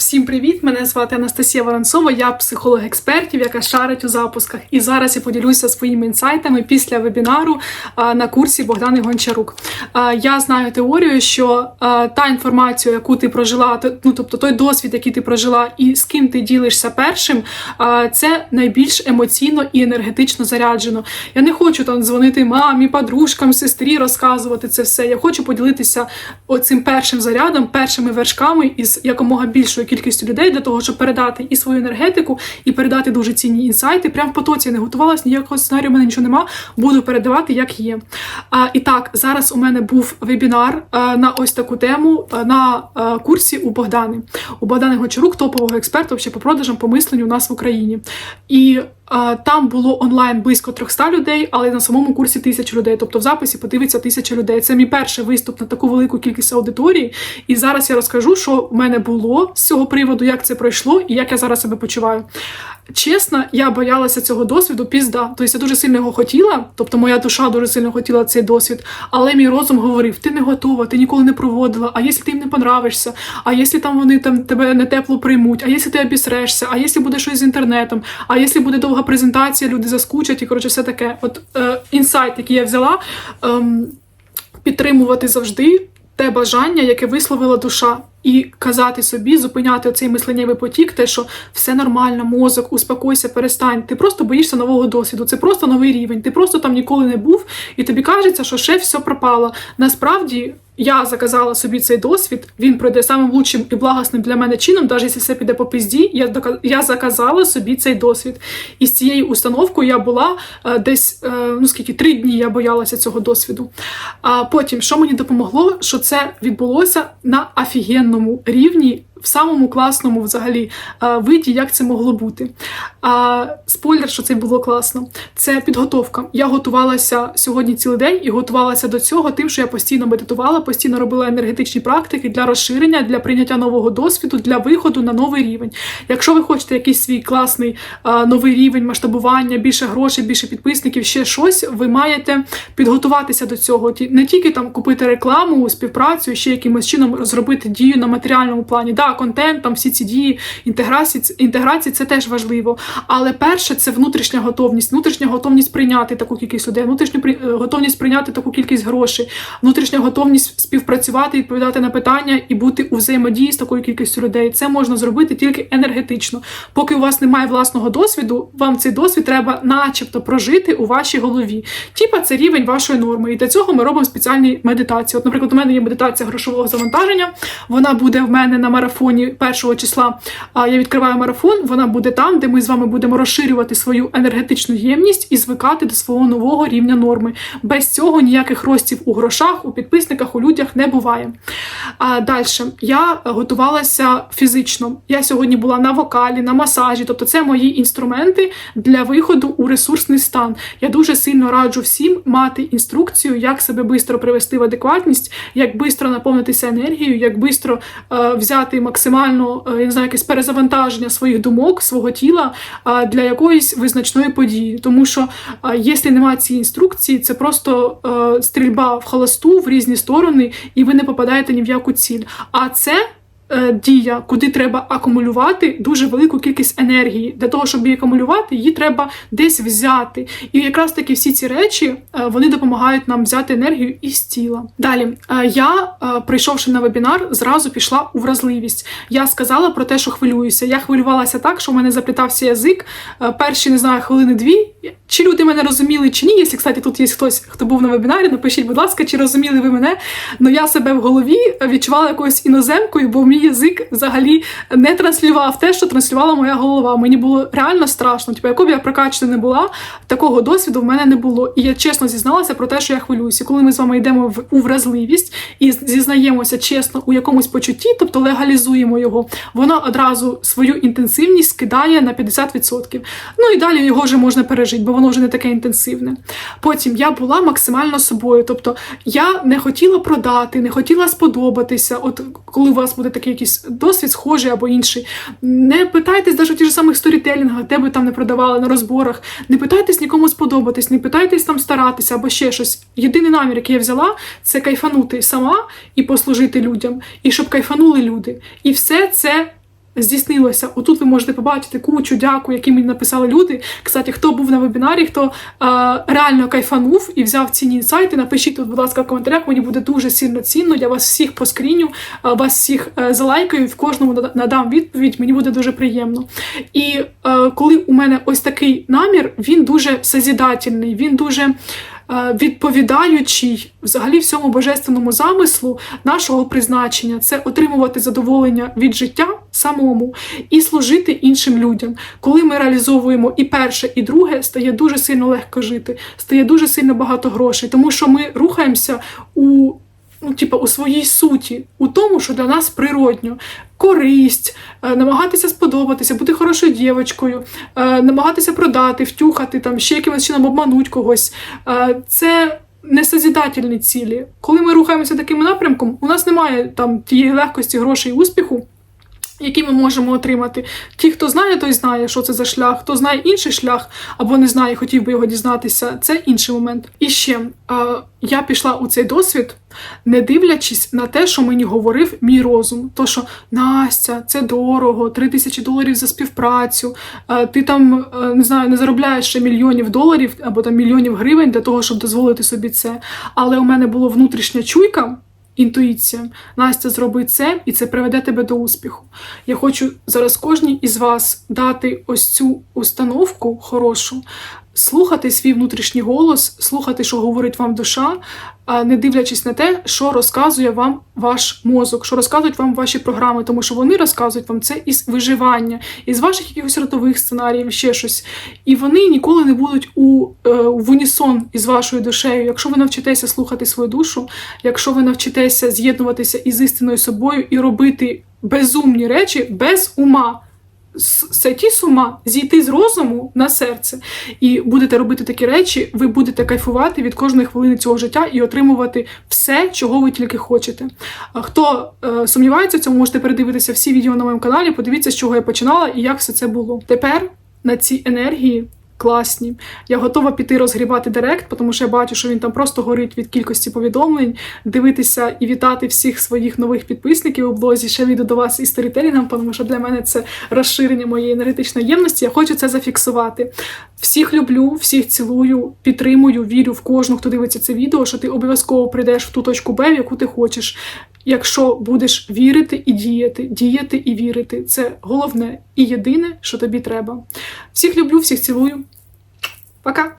Всім привіт! Мене звати Анастасія Воронцова, я психолог експертів, яка шарить у запусках. І зараз я поділюся своїми інсайтами після вебінару на курсі Богдани Гончарук. Я знаю теорію, що та інформація, яку ти прожила, ну тобто той досвід, який ти прожила, і з ким ти ділишся першим, це найбільш емоційно і енергетично заряджено. Я не хочу там дзвонити мамі, подружкам, сестрі, розказувати це все. Я хочу поділитися оцим першим зарядом, першими вершками із якомога більшою кількістю людей для того, щоб передати і свою енергетику, і передати дуже цінні інсайти. Прям в потоці я не готувалась, ніякого сценарію, в мене нічого нема. Буду передавати, як є. А, і так, зараз у мене був вебінар а, на ось таку тему а, на а, курсі у Богдани. У Богдани Гончарук, топового експерта ще по продажам, по мисленню у нас в Україні. І там було онлайн близько 300 людей, але на самому курсі тисячу людей. Тобто в записі подивиться тисяча людей. Це мій перший виступ на таку велику кількість аудиторії. І зараз я розкажу, що в мене було з цього приводу, як це пройшло і як я зараз себе почуваю. Чесно, я боялася цього досвіду пізда. Тобто я дуже сильно його хотіла, тобто моя душа дуже сильно хотіла цей досвід, але мій розум говорив: ти не готова, ти ніколи не проводила. А якщо ти їм не понравишся, а якщо там вони там тебе не тепло приймуть, а якщо ти обісрешся, а якщо буде щось з інтернетом, а якщо буде довга презентація, люди заскучать і коротше все таке. От е, інсайт, який я взяла, ем, підтримувати завжди те бажання, яке висловила душа. І казати собі, зупиняти цей мисленнєвий потік, те, що все нормально, мозок, успокойся, перестань. Ти просто боїшся нового досвіду. Це просто новий рівень. Ти просто там ніколи не був, і тобі кажеться, що ще все пропало. Насправді я заказала собі цей досвід. Він пройде самим лучшим і благосним для мене чином, навіть якщо все піде по пізді. Я я заказала собі цей досвід. І з цією установкою я була е, десь е, ну скільки три дні я боялася цього досвіду. А потім, що мені допомогло, що це відбулося на офігенному рівні. В самому класному взагалі виді, як це могло бути. А спойлер, що це було класно. Це підготовка. Я готувалася сьогодні цілий день і готувалася до цього тим, що я постійно медитувала, постійно робила енергетичні практики для розширення, для прийняття нового досвіду, для виходу на новий рівень. Якщо ви хочете якийсь свій класний новий рівень масштабування, більше грошей, більше підписників, ще щось, ви маєте підготуватися до цього. Не тільки там купити рекламу, співпрацю, ще якимось чином зробити дію на матеріальному плані. Да, контент, там всі ці дії, інтеграції, інтеграції це теж важливо. Але перше це внутрішня готовність, внутрішня готовність прийняти таку кількість людей, внутрішня е, готовність прийняти таку кількість грошей, внутрішня готовність співпрацювати, відповідати на питання і бути у взаємодії з такою кількістю людей. Це можна зробити тільки енергетично. Поки у вас немає власного досвіду, вам цей досвід треба, начебто, прожити у вашій голові. Типа це рівень вашої норми. І для цього ми робимо спеціальні медитації. От, наприклад, у мене є медитація грошового завантаження. Вона буде в мене на марафоні першого числа. Я відкриваю марафон. Вона буде там, де ми з вами будемо розширювати свою енергетичну ємність і звикати до свого нового рівня норми. Без цього ніяких ростів у грошах, у підписниках, у людях не буває. А далі я готувалася фізично. Я сьогодні була на вокалі, на масажі, тобто це мої інструменти для виходу у ресурсний стан. Я дуже сильно раджу всім мати інструкцію, як себе швидко привести в адекватність, як швидко наповнитися енергією, як швидко е, взяти максимально е, я не знаю, якесь перезавантаження своїх думок, свого тіла е, для якоїсь визначної події. Тому що е, якщо немає цієї інструкції, це просто е, стрільба в холосту в різні сторони, і ви не попадаєте ні в яку ціль. А це дія, куди треба акумулювати дуже велику кількість енергії. Для того, щоб її акумулювати, її треба десь взяти. І якраз таки всі ці речі е, вони допомагають нам взяти енергію із тіла. Далі е, я, е, прийшовши на вебінар, зразу пішла у вразливість. Я сказала про те, що хвилююся. Я хвилювалася так, що в мене заплітався язик. Е, Перші не знаю, хвилини дві. Чи люди мене розуміли, чи ні? Якщо, кстати, тут є хтось, хто був на вебінарі, напишіть, будь ласка, чи розуміли ви мене. Ну я себе в голові відчувала якоюсь іноземкою, бо язик взагалі не транслював те, що транслювала моя голова. Мені було реально страшно. Типу, яку б я прокачана не була, такого досвіду в мене не було. І я чесно зізналася про те, що я хвилююся. Коли ми з вами йдемо в у вразливість і зізнаємося чесно у якомусь почутті, тобто легалізуємо його, воно одразу свою інтенсивність скидає на 50%. Ну і далі його вже можна пережити, бо воно вже не таке інтенсивне. Потім я була максимально собою. Тобто я не хотіла продати, не хотіла сподобатися. От коли у вас буде такий якийсь досвід, схожий або інший, не питайтесь навіть у ті ж самих сторітелінгах, де би там не продавали на розборах. Не питайтесь нікому сподобатись, не питайтесь там старатися або ще щось. Єдиний намір, який я взяла, це кайфанути сама і послужити людям, і щоб кайфанули люди. І все це здійснилося. Отут ви можете побачити кучу дякую, які мені написали люди. Кстати, хто був на вебінарі, хто е, реально кайфанув і взяв цінні інсайти, напишіть тут, будь ласка, в коментарях. Мені буде дуже сильно цінно. Я вас всіх поскріню, е, вас всіх е, залайкаю, в кожному надам відповідь. Мені буде дуже приємно. І е, коли у мене ось такий намір, він дуже созідательний, він дуже відповідаючий взагалі всьому божественному замислу нашого призначення це отримувати задоволення від життя самому і служити іншим людям. Коли ми реалізовуємо і перше, і друге, стає дуже сильно легко жити, стає дуже сильно багато грошей, тому що ми рухаємося у. Ну, типа, у своїй суті, у тому, що для нас природньо. Користь, е, намагатися сподобатися, бути хорошою дівчинкою, е, намагатися продати, втюхати, там, ще якимось чином обмануть когось. Е, Це не созідательні цілі. Коли ми рухаємося таким напрямком, у нас немає там тієї легкості, грошей успіху, які ми можемо отримати. Ті, хто знає, той знає, що це за шлях, хто знає інший шлях або не знає, хотів би його дізнатися, це інший момент. І ще я пішла у цей досвід, не дивлячись на те, що мені говорив мій розум. То, що Настя, це дорого, 3 тисячі доларів за співпрацю, ти там е, не знаю, не заробляєш ще мільйонів доларів або там мільйонів гривень для того, щоб дозволити собі це. Але у мене була внутрішня чуйка. Інтуїція, Настя, зроби це, і це приведе тебе до успіху. Я хочу зараз кожній із вас дати ось цю установку хорошу, слухати свій внутрішній голос, слухати, що говорить вам душа, не дивлячись на те, що розказує вам ваш мозок, що розказують вам ваші програми, тому що вони розказують вам це із виживання, із ваших якихось ротових сценаріїв, ще щось. І вони ніколи не будуть у, е, в унісон із вашою душею. Якщо ви навчитеся слухати свою душу, якщо ви навчитеся з'єднуватися із істинною собою і робити безумні речі без ума. С- Сойти з ума, зійти з розуму на серце, і будете робити такі речі, ви будете кайфувати від кожної хвилини цього життя і отримувати все, чого ви тільки хочете. Хто е, сумнівається в цьому, можете передивитися всі відео на моєму каналі, подивіться, з чого я починала і як все це було. Тепер на ці енергії. Класні. Я готова піти розгрібати директ, тому що я бачу, що він там просто горить від кількості повідомлень, дивитися і вітати всіх своїх нових підписників у блозі. Ще вийду до вас із сторітелінгом, тому що для мене це розширення моєї енергетичної ємності. Я хочу це зафіксувати. Всіх люблю, всіх цілую, підтримую, вірю в кожну, хто дивиться це відео, що ти обов'язково прийдеш в ту точку Б, в яку ти хочеш. Якщо будеш вірити і діяти, діяти і вірити, це головне і єдине, що тобі треба. Всіх люблю, всіх цілую. Пока!